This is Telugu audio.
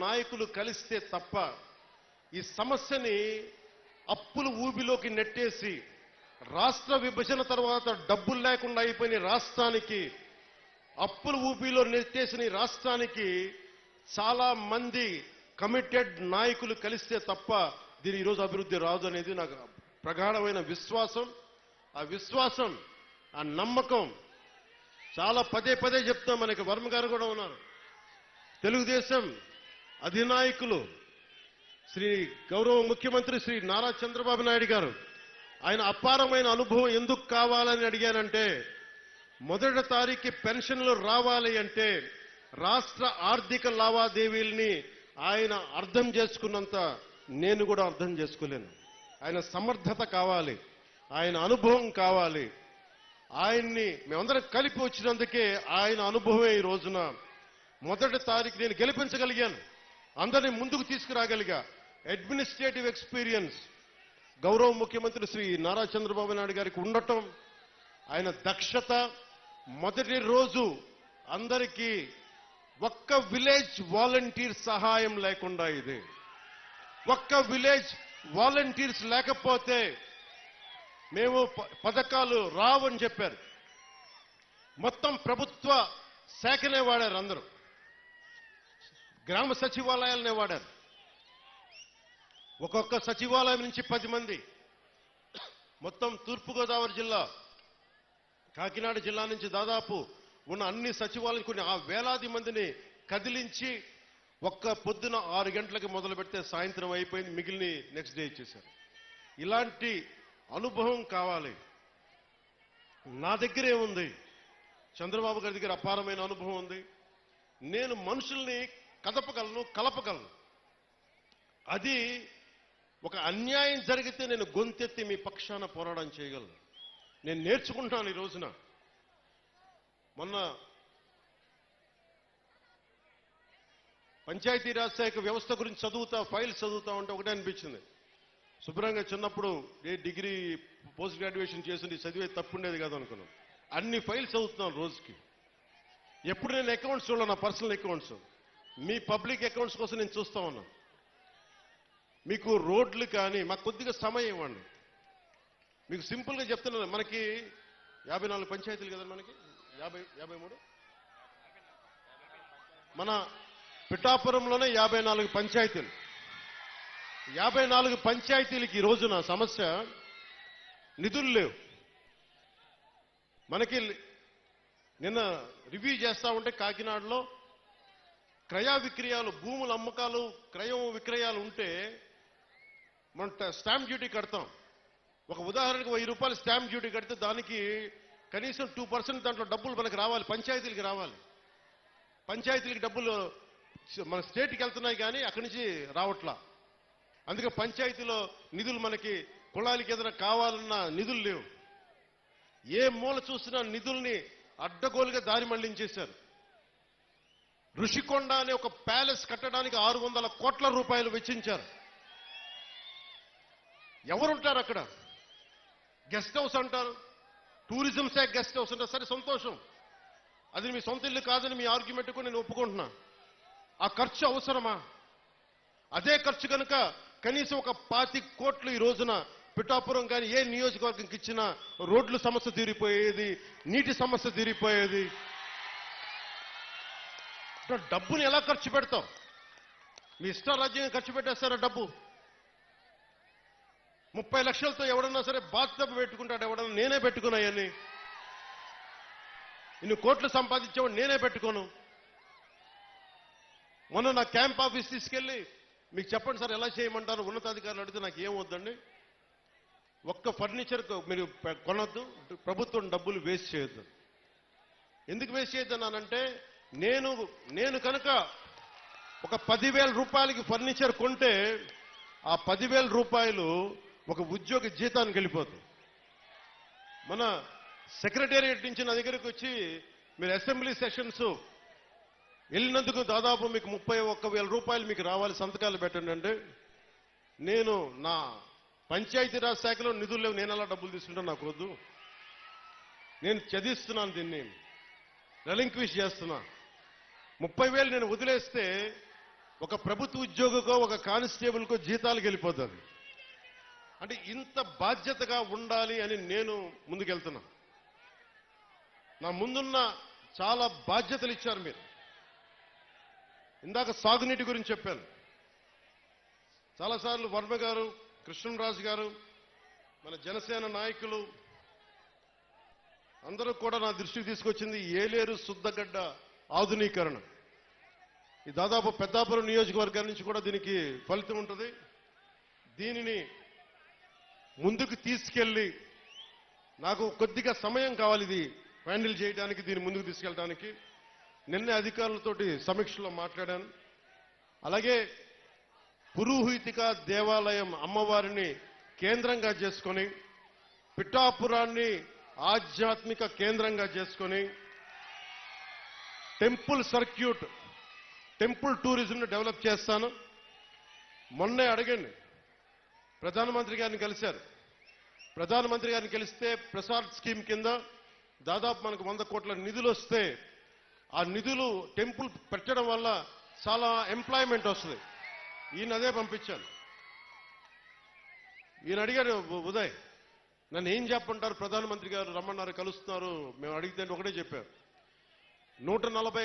నాయకులు కలిస్తే తప్ప ఈ సమస్యని అప్పులు ఊబిలోకి నెట్టేసి రాష్ట్ర విభజన తర్వాత డబ్బులు లేకుండా అయిపోయిన రాష్ట్రానికి అప్పుల ఊబిలో నెట్టేసిన రాష్ట్రానికి చాలా మంది కమిటెడ్ నాయకులు కలిస్తే తప్ప దీని ఈరోజు అభివృద్ధి రాదు అనేది నాకు ప్రగాఢమైన విశ్వాసం. ఆ విశ్వాసం ఆ నమ్మకం చాలా పదే పదే చెప్తాం మనకి వర్మ గారు కూడా ఉన్నారు. తెలుగుదేశం అధినాయకులు శ్రీ గౌరవ ముఖ్యమంత్రి శ్రీ నారా చంద్రబాబు నాయుడు గారు ఆయన అపారమైన అనుభవం ఎందుకు కావాలని అడిగానంటే మొదటి తారీఖు పెన్షన్లు రావాలి అంటే రాష్ట్ర ఆర్థిక లావాదేవీల్ని ఆయన అర్థం చేసుకున్నంత నేను కూడా అర్థం చేసుకోలేను. ఆయన సమర్థత కావాలి ఆయన అనుభవం కావాలి. ఆయన్ని మేమందరం కలిపి వచ్చినందుకే ఆయన అనుభవమే ఈ రోజున. మొదటి తారీఖు నేను గెలిపించగలిగాను. అందరినీ ముందుకు తీసుకురాగలిగా అడ్మినిస్ట్రేటివ్ ఎక్స్పీరియన్స్ గౌరవ ముఖ్యమంత్రి శ్రీ నారా చంద్రబాబు నాయుడు గారికి ఉండటం ఆయన దక్షత. మొదటి రోజు అందరికీ ఒక్క విలేజ్ వాలంటీర్ సహాయం లేకుండా ఇది. ఒక్క విలేజ్ వాలంటీర్స్ లేకపోతే మేము ప- పథకాలు రావని చెప్పారు. మొత్తం ప్రభుత్వ శాఖనే వాడారు అందరూ. గ్రామ సచివాలయాలనే వాడారు. ఒక్కొక్క సచివాలయం నుంచి పది మంది. మొత్తం తూర్పుగోదావరి జిల్లా కాకినాడ జిల్లా నుంచి దాదాపు ఉన్న అన్ని సచివాలయం కొన్ని ఆ వేలాది మందిని కదిలించి ఒక్క పొద్దున ఆరు గంటలకు మొదలు పెడితే సాయంత్రం అయిపోయింది మిగిలిన నెక్స్ట్ డే ఇచ్చేశారు. ఇలాంటి అనుభవం కావాలి. నా దగ్గరే ఉంది. చంద్రబాబు గారి దగ్గర అపారమైన అనుభవం ఉంది. నేను మనుషుల్ని కదపగలను కలపగలను. అది ఒక అన్యాయం జరిగితే నేను గొంతెత్తి మీ పక్షాన పోరాటం చేయగలను. నేను నేర్చుకుంటాను ఈ రోజున. మొన్న పంచాయతీరాజ్ శాఖ వ్యవస్థ గురించి చదువుతా ఫైల్స్ చదువుతా ఉంటే ఒకటే అనిపించింది. శుభ్రంగా చిన్నప్పుడు ఏ డిగ్రీ పోస్ట్ గ్రాడ్యుయేషన్ చేసింది చదివే తప్పుండేది కాదు అనుకున్నాం అన్ని ఫైల్స్ చదువుతున్నాను రోజుకి. ఎప్పుడు నేను అకౌంట్స్ చూడాలి నా పర్సనల్ అకౌంట్స్. మీ పబ్లిక్ అకౌంట్స్ కోసం నేను చూస్తా ఉన్నా. మీకు రోడ్లు కానీ మాకు కొద్దిగా సమయం ఇవ్వండి. మీకు సింపుల్గా చెప్తున్నాను మనకి యాభై నాలుగు పంచాయతీలు కదా మనకి? యాభై యాభై మూడు? మన పిఠాపురంలోనే యాభై నాలుగు పంచాయతీలు. యాభై నాలుగు పంచాయతీలకి ఈ రోజున సమస్య నిధులు లేవు. మనకి నిన్న రివ్యూ చేస్తా ఉంటే కాకినాడలో క్రయ విక్రయాలు భూముల అమ్మకాలు క్రయం విక్రయాలు ఉంటే మనం స్టాంప్ డ్యూటీ కడతాం. ఒక ఉదాహరణకు వెయ్యి రూపాయలు స్టాంప్ డ్యూటీ కడితే దానికి కనీసం టూ పర్సెంట్ దాంట్లో డబ్బులు మనకి రావాలి పంచాయతీలకి రావాలి. పంచాయతీలకి డబ్బులు మన స్టేట్కి వెళ్తున్నాయి కానీ అక్కడి నుంచి రావట్లా. అందుకే పంచాయతీలో నిధులు మనకి కులాలకి ఏదైనా కావాలన్నా నిధులు లేవు. ఏ మూల చూసినా నిధుల్ని అడ్డగోలుగా దారి మళ్ళించేశారు. ఋషికొండ అనే ఒక ప్యాలెస్ కట్టడానికి ఆరు వందల కోట్ల రూపాయలు వెచ్చించారు. ఎవరుంటారు అక్కడ? గెస్ట్ హౌస్ అంటారు. టూరిజం శాఖ గెస్ట్ హౌస్ అంటారు సరే సంతోషం. అది మీ సొంత ఇల్లు కాదని మీ ఆర్గ్యుమెంట్కు నేను ఒప్పుకుంటున్నా. ఆ ఖర్చు అవసరమా? అదే ఖర్చు కనుక కనీసం ఒక పాతి కోట్లు ఈ రోజున పిఠాపురం కానీ ఏ నియోజకవర్గంకి ఇచ్చినా రోడ్ల సమస్య తీరిపోయేది నీటి సమస్య తీరిపోయేది. డబ్బుని ఎలా ఖర్చు పెడతాం మీ ఇష్టారాజ్యంగా ఖర్చు పెట్టేస్తారా డబ్బు? ముప్పై లక్షలతో ఎవడన్నా సరే బాధ్యత పెట్టుకుంటాడు ఎవడన్నా నేనే పెట్టుకున్నాయని ఇన్ని కోట్లు సంపాదించేవాడు నేనే పెట్టుకోను. మొన్న నా క్యాంప్ ఆఫీస్ తీసుకెళ్ళి మీకు చెప్పండి సార్ ఎలా చేయమంటారు? ఉన్నతాధికారులు అడిగితే నాకు ఏం వద్దండి? ఒక్క ఫర్నిచర్ మీరు పె- కొనొద్దు ప్రభుత్వం డబ్బులు వేస్ట్ చేయొద్దు. ఎందుకు వేస్ట్ చేయొద్దన్నానంటే నేను నేను కనుక ఒక పదివేల రూపాయలకి ఫర్నిచర్ కొంటే ఆ పదివేల రూపాయలు ఒక ఉద్యోగి జీతానికి వెళ్ళిపోతుంది మన సెక్రటేరియట్ నుంచి నా దగ్గరికి వచ్చి మీరు అసెంబ్లీ సెషన్స్ వెళ్ళినందుకు దాదాపు మీకు ముప్పై ఒక్క వేల రూపాయలు మీకు రావాలి సంతకాలు పెట్టండి అంటే నేను నా పంచాయతీరాజ్ శాఖలో నిధులు లేవు నేను అలా డబ్బులు తీసుకుంటా నాకు వద్దు. నేను చదివిస్తున్నాను దీన్ని రెలింక్విష్ చేస్తున్నా. ముప్పై వేలు నేను వదిలేస్తే ఒక ప్రభుత్వ ఉద్యోగికో ఒక కానిస్టేబుల్కో జీతాలకు వెళ్ళిపోతుంది అంటే ఇంత బాధ్యతగా ఉండాలి అని నేను ముందుకెళ్తున్నా. నా ముందున్న చాలా బాధ్యతలు ఇచ్చారు మీరు. ఇందాక సాగునీటి గురించి చెప్పాను. చాలాసార్లు వర్మ గారు కృష్ణరాజు గారు మన జనసేన నాయకులు అందరూ కూడా నా దృష్టికి తీసుకొచ్చింది ఏలేరు శుద్ధగడ్డ ఆధునీకరణ. ఈ దాదాపు పెద్దాపురం నియోజకవర్గం నుంచి కూడా దీనికి ఫలితం ఉంటుంది. దీనిని ముందుకు తీసుకెళ్ళి నాకు కొద్దిగా సమయం కావాలి ఇది హ్యాండిల్ చేయడానికి దీన్ని ముందుకు తీసుకెళ్ళడానికి. నిన్న అధికారులతోటి సమీక్షలో మాట్లాడాను. అలాగే పురోహితిక దేవాలయం అమ్మవారిని కేంద్రంగా చేసుకొని పిఠాపురాన్ని ఆధ్యాత్మిక కేంద్రంగా చేసుకొని టెంపుల్ సర్క్యూట్ టెంపుల్ టూరిజంను డెవలప్ చేస్తాను. మొన్నే అడగండి. ప్రధానమంత్రి గారిని కలిశారు. ప్రధానమంత్రి గారిని కలిస్తే ప్రసాద్ స్కీమ్ కింద దాదాపు మనకు వంద కోట్ల నిధులు వస్తే ఆ నిధులు టెంపుల్ పెట్టడం వల్ల చాలా ఎంప్లాయ్మెంట్ వస్తుంది. ఈయన అదే పంపించాను ఈయన అడిగారు ఉదయ్ నన్ను ఏం చెప్పంటారు ప్రధానమంత్రి గారు రమ్మన్నారు కలుస్తున్నారు. మేము అడిగితే ఒకటే చెప్పారు. నూట నలభై